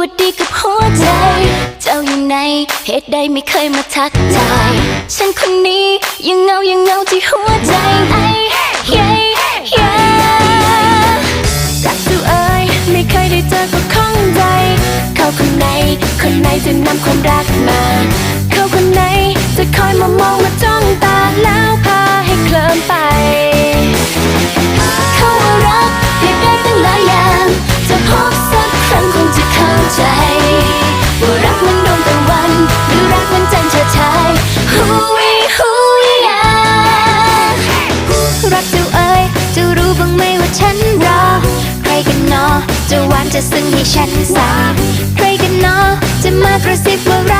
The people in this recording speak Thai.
ว่าดีกับหัวใจ เจ้าอยู่ไหนเหตุใดไม่เคยมาทักทายฉันคนนี้ยังเงายังเงาที่หัวใจไอ้เย้เย้รักดูเอ้ยไม่เคยได้เจอก็ข้องใจ เขาคนไหนคนไหนจะนำความรักมา เขาคนไหน จะซึ้งให้ฉันสาใครกันเนาะจะมากระซิบว่ารัก